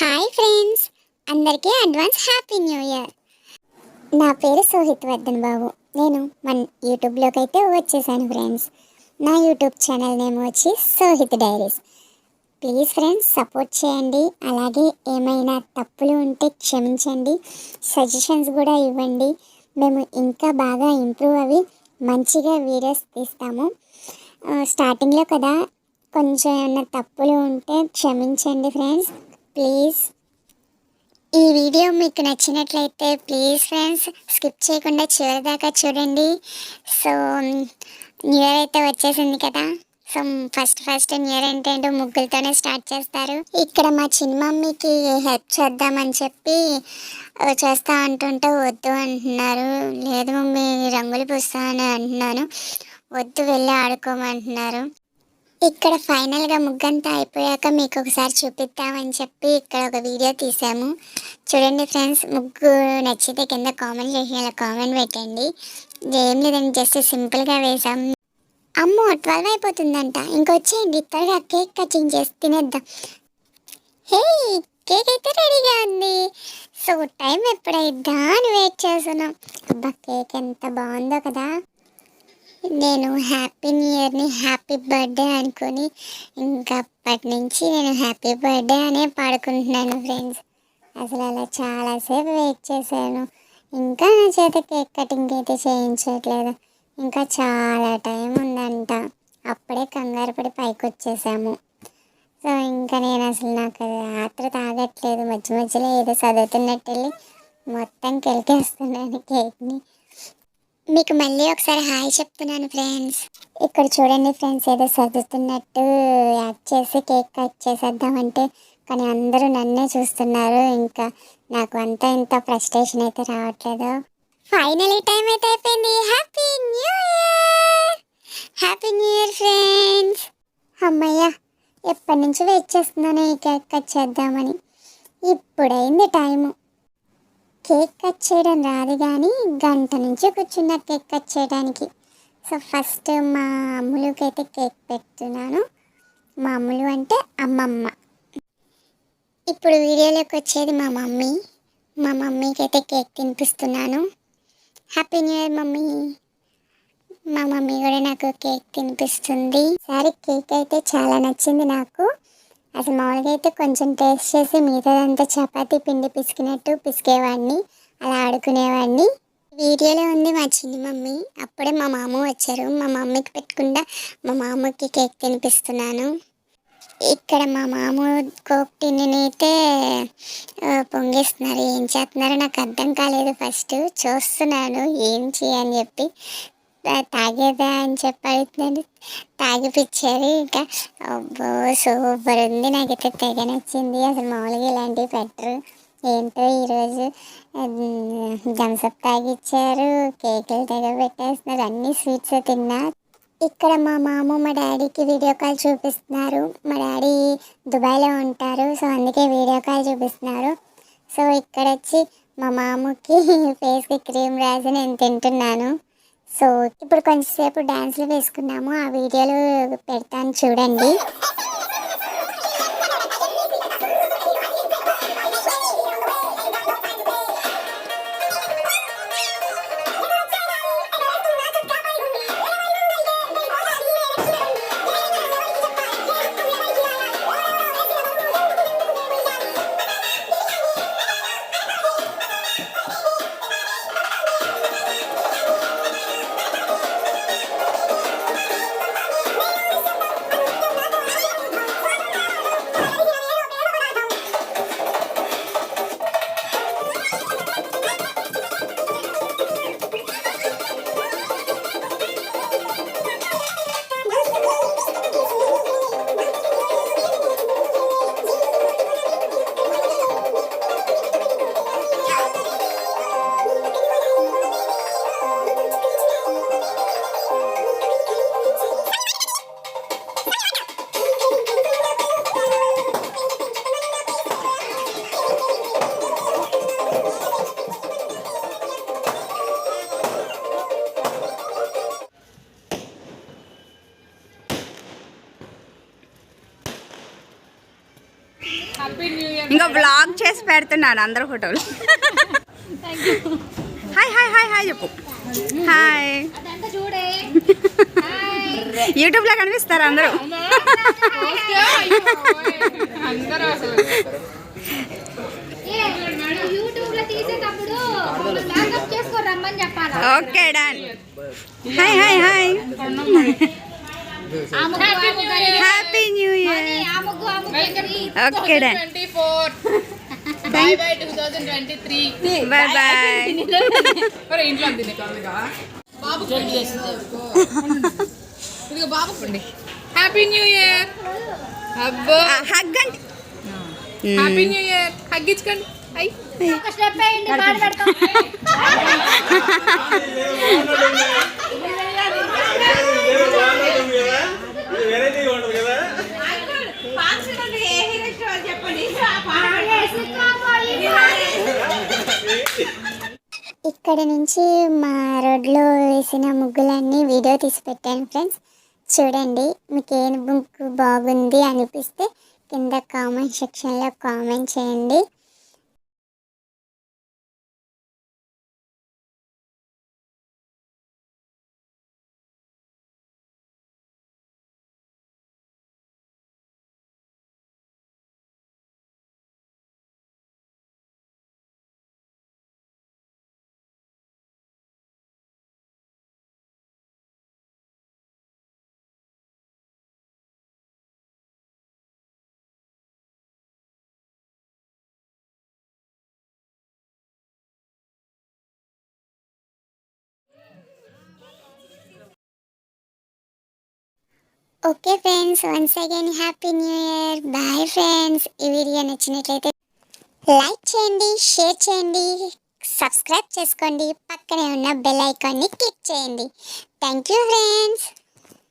Hi friends. అందరికీ advance happy new year నా పేరు సోహిత్ వర్ధన్ బాబు. నేను మన యూట్యూబ్లోకి అయితే వచ్చేసాను ఫ్రెండ్స్. నా యూట్యూబ్ ఛానల్ నేమ్ వచ్చి Sohit diaries please friends support చేయండి. అలాగే ఏమైనా తప్పులు ఉంటే క్షమించండి. సజెషన్స్ కూడా ఇవ్వండి. మేము ఇంకా బాగా ఇంప్రూవ్ అవి మంచిగా వీడియోస్ తీస్తాము. Uh, స్టార్టింగ్లో కదా కొంచెం ఏమైనా తప్పులు ఉంటే క్షమించండి ఫ్రెండ్స్ ప్లీజ్. ఈ వీడియో మీకు నచ్చినట్లయితే ప్లీజ్ ఫ్రెండ్స్ స్కిప్ చేయకుండా చివరి దాకా చూడండి. సో న్యూ ఇయర్ అయితే వచ్చేసింది కదా. So first first new year ఏంటంటే ముగ్గులతోనే స్టార్ట్ చేస్తారు. ఇక్కడ మా చిన్న మమ్మీకి హెల్ప్ చేద్దామని చెప్పి చేస్తా అంటుంటే వద్దు అంటున్నారు. లేదు మమ్మీ రంగులు పూస్తా అని అంటున్నాను. వద్దు వెళ్ళి ఆడుకోమంటున్నారు. ఇక్కడ ఫైనల్గా ముగ్గంతా అయిపోయాక మీకు ఒకసారి చూపిద్దామని చెప్పి ఇక్కడ ఒక వీడియో తీసాము. చూడండి ఫ్రెండ్స్ ముగ్గు నచ్చితే కింద కామెంట్ చేసి అలా కామెంట్ పెట్టండి. ఏం లేదండి జస్ట్ సింపుల్గా వేసాం. అమ్మో ట్వెల్వ్ అయిపోతుందంట. ఇంకొచ్చేయండి త్వరగా కేక్ కటింగ్ చేసి తినేద్దాం. హే కేక్ అయితే రెడీగా ఉంది. సో టైం ఎప్పుడైద్దా అని వెయిట్ చేస్తున్నాం. అబ్బా కేక్ ఎంత బాగుందో కదా. నేను హ్యాపీ న్యూ ఇయర్ని హ్యాపీ బర్త్డే అనుకొని ఇంకా అప్పటి నుంచి నేను హ్యాపీ బర్త్డే అనే పాడుకుంటున్నాను ఫ్రెండ్స్ అసలు అలా చాలాసేపు వెయిట్ చేశాను. ఇంకా నా చేత కేక్ కటింగ్ అయితే చేయించట్లేదు. ఇంకా చాలా టైం ఉందంట. అప్పుడే కంగారు పడి పైకి వచ్చేసాము. సో ఇంకా నేను అసలు నాకు రాత్రి తాగట్లేదు. మధ్య మధ్యలో ఏదో చదువుతున్నట్టు వెళ్ళి మొత్తం కెలికేస్తున్నాను కేక్ని మీకు మళ్ళీ ఒకసారి హాయ్ చెప్తున్నాను ఫ్రెండ్స్. ఇక్కడ చూడండి ఫ్రెండ్స్ ఏదో చదువుతున్నట్టు యాక్ట్ చేసి కేక్ కట్ చేసేద్దామంటే కానీ అందరూ నన్నే చూస్తున్నారు. ఇంకా నాకు అంత ఇంత ఫ్రస్ట్రేషన్ అయితే రావట్లేదు. ఫైనలీ టైం అయితే అయిపోయింది. Happy new year happy new year friends అమ్మయ్య ఎప్పటి నుంచి వెయిట్ చేస్తున్నాను ఈ కేక్ కట్ చేద్దామని? ఇప్పుడైంది టైము కేక్ కట్ చేయడం రాదు కానీ గంట నుంచి కూర్చున్న కేక్ కట్ చేయడానికి. సో ఫస్ట్ మా అమ్ములకి అయితే కేక్ పెడుతున్నాను. మా అమ్ములు అంటే అమ్మమ్మ. ఇప్పుడు వీడియోలోకి వచ్చేది మా మమ్మీ. మా మమ్మీకి అయితే cake తినిపిస్తున్నాను. Happy new year mummy. మా మమ్మీ కూడా నాకు కేక్ తినిపిస్తుంది. సరే కేక్ అయితే చాలా నచ్చింది నాకు. అసలు మామూలుగా అయితే కొంచెం టేస్ట్ చేసి మిగతాదంతా చపాతి పిండి పిసికినట్టు పిసికేవాడిని. అలా ఆడుకునేవాడిని. వీడియోలో ఉంది మా చిన్న మమ్మీ. అప్పుడే మా మామ వచ్చారు. మా మమ్మీకి పెట్టకుండా మా మామకి కేక్ తినిపిస్తున్నాను. ఇక్కడ మా మామ కోక్ టిన్ని పొంగిస్తున్నారు. ఏం చేస్తున్నారో నాకు అర్థం కాలేదు ఫస్ట్. చూస్తున్నాను. ఏం చేయని చెప్పి. తాగేదా అని చెప్పి అడుగుతున్నాను తాగిపిచ్చారు ఇంకా. అబ్బో సూపర్ ఉంది. నాకైతే తెగ నచ్చింది. అసలు మామూలుగా ఇలాంటివి పెట్టరు. ఏంటో ఈరోజు. థమ్సప్ తాగిచ్చారు. కేకులు తెగ పెట్టేస్తున్నారు అన్ని స్వీట్స్ తిన్నా. ఇక్కడ మా మామ మా డాడీకి వీడియో కాల్ చూపిస్తున్నారు. మా డాడీ దుబాయ్లో ఉంటారు. సో అందుకే వీడియో కాల్ చూపిస్తున్నారు. సో ఇక్కడ వచ్చి మా మామకి ఫేస్కి క్రీమ్ రాసి నేను తింటున్నాను. సో ఇప్పుడు కొంచెంసేపు డ్యాన్స్లు వేసుకున్నాము ఆ వీడియోలు పెడతాను చూడండి. ఇంకా బ్లాగ్ చేసి పెడుతున్నాను అందరు ఫోటోలు. హాయ్ హాయ్ హాయ్ హాయ్ చెప్పు. హాయ్ కనిపిస్తారు అందరూ. అందరూ యూట్యూబ్లో రమ్మని చెప్పాలి? Okay done hi hi hi new year. Okay bye bye bye bye happy new year అబ్బో. హగ్ అంటే హ్యాపీ న్యూ ఇయర్ హగ్గించుకోండి. అయ్యి ఒక స్టెప్ వేయండి పాట ఇక్కడ నుంచి మా రోడ్లో వేసిన ముగ్గులన్నీ వీడియో తీసి పెట్టాను ఫ్రెండ్స్. చూడండి మీకు ఏ ముగ్గు బాగుంది అనిపిస్తే కింద కామెంట్ సెక్షన్లో కామెంట్ చేయండి. Okay friends once again happy new year bye friends ఈ వీడియో నచ్చినట్లయితే లైక్ చేయండి షేర్ చేయండి సబ్స్క్రైబ్ చేసుకోండి. పక్కనే ఉన్న బెల్ ఐకాన్ని క్లిక్ చేయండి. Thank you friends